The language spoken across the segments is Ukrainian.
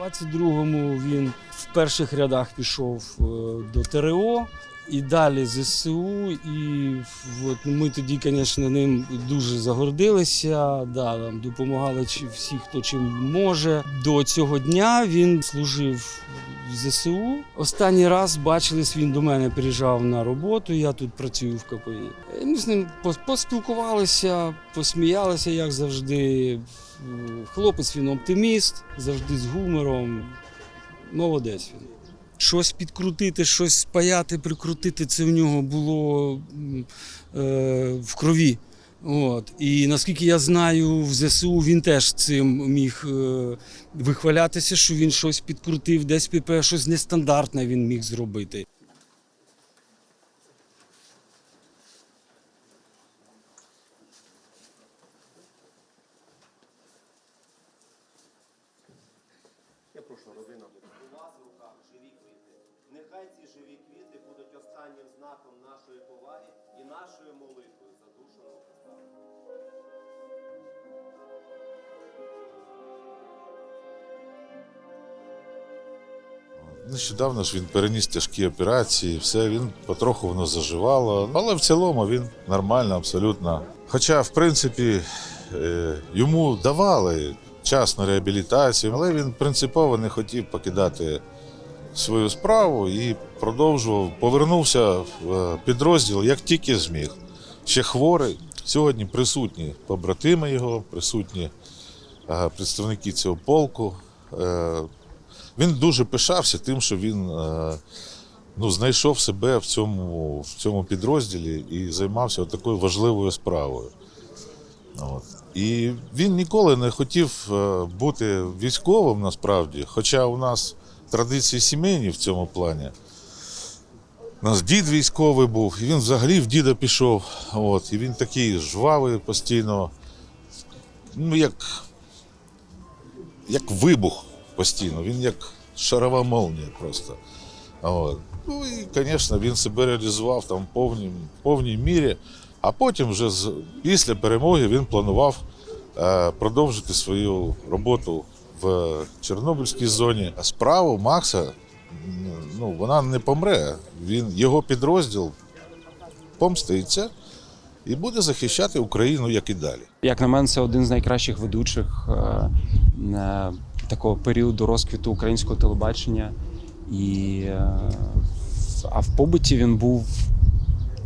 22-му він в перших рядах пішов е, до ТРО і далі ЗСУ. І от ми тоді, звісно, ним дуже загордилися. Да, нам допомагали всі, хто чим може. До цього дня він служив ЗСУ. Останній раз бачились, він до мене приїжджав на роботу. Я тут працюю в КПІ. Ми з ним поспілкувалися, посміялися, як завжди. Хлопець він оптиміст, завжди з гумором. Молодець він. Щось підкрутити, щось спаяти, прикрутити, це в нього було е, в крові. От. І наскільки я знаю, в ЗСУ він теж цим міг е, вихвалятися, що він щось підкрутив, десь щось нестандартне він міг зробити. У вас в руках живі квіти. Нехай ці живі квіти будуть останнім знаком нашої поваги і нашою молитвою за душу Христа. Нещодавно ж він переніс тяжкі операції, все, він потроху воно заживало. Але в цілому він нормально, абсолютно. Хоча, в принципі, е, йому давали час на реабілітацію, але він принципово не хотів покидати свою справу і продовжував. Повернувся в е, підрозділ як тільки зміг. Ще хворий. Сьогодні присутні побратими його, присутні е, представники цього полку. Е, він дуже пишався тим, що він ну, знайшов себе в цьому, в цьому підрозділі і займався такою важливою справою. От. І він ніколи не хотів бути військовим насправді, хоча у нас традиції сімейні в цьому плані. У нас дід військовий був, і він взагалі в діда пішов. От, і він такий жвавий постійно, ну як, як вибух постійно, він як шарова молнія просто. От. Ну і, звісно, він себе реалізував там в повній, повній мірі, а потім вже з, після перемоги він планував е, продовжити свою роботу в Чорнобильській зоні. А справа Макса ну, вона не помре. Він, його підрозділ помститься і буде захищати Україну як і далі. Як на мене, це один з найкращих ведучих е, е, такого періоду розквіту українського телебачення. І, е, а в побуті він був,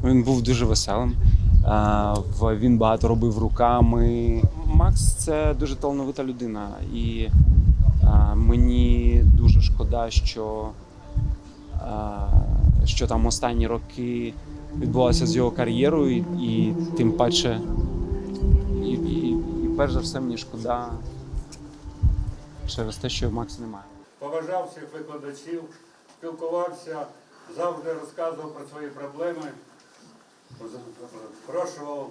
він був дуже веселим. Е, він багато робив руками. Макс це дуже талановита людина. І е, мені дуже шкода, що, е, що там останні роки відбувалося з його кар'єрою, і, і тим паче і, і, і перш за все мені шкода через те, що Макса немає. поважав всіх викладачів, спілкувався, завжди розказував про свої проблеми, прошував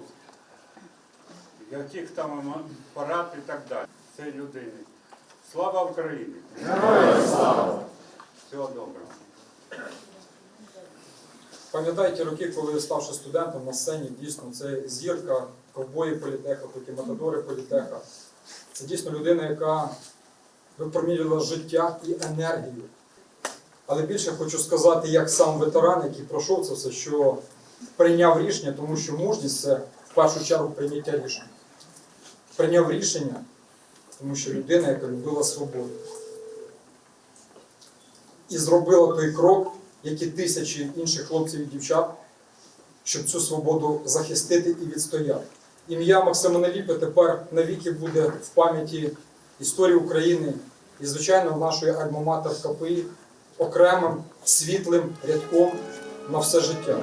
яких там порад і так далі. Це людини. Слава Україні! Героям слава! Всього доброго. Пам'ятаю ті роки, коли ставши студентом на сцені, дійсно це зірка, ковбої політеха, потім матадори політеха. Це дійсно людина, яка випромінювала життя і енергію. Але більше хочу сказати, як сам ветеран, який пройшов це все, що прийняв рішення, тому що мужність це в першу чергу прийняття рішення. Прийняв рішення, тому що людина, яка любила свободу. І зробила той крок, як і тисячі інших хлопців і дівчат, щоб цю свободу захистити і відстояти. Ім'я Максима Наліпи тепер навіки буде в пам'яті історії України і, звичайно, нашої альма-матер КПІ окремим світлим рядком на все життя.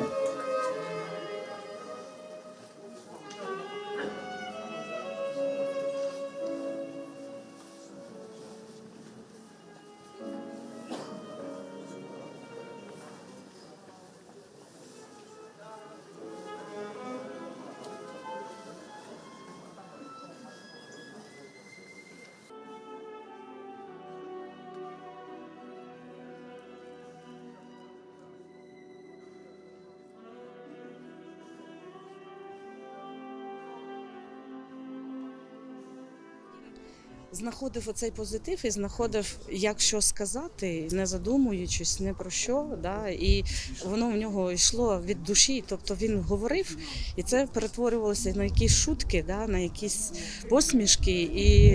Знаходив оцей позитив і знаходив, як що сказати, не задумуючись не про що. Да, і воно в нього йшло від душі. Тобто він говорив, і це перетворювалося на якісь шутки, да, на якісь посмішки. І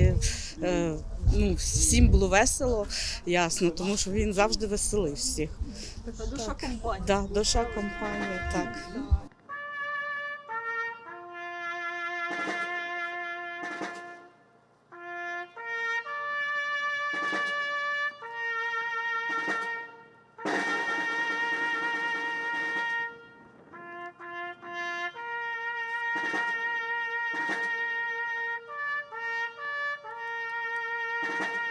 е, ну, всім було весело, ясно, тому що він завжди веселив всіх. Така душа компанії. Да, душа компанії, так. Thank you.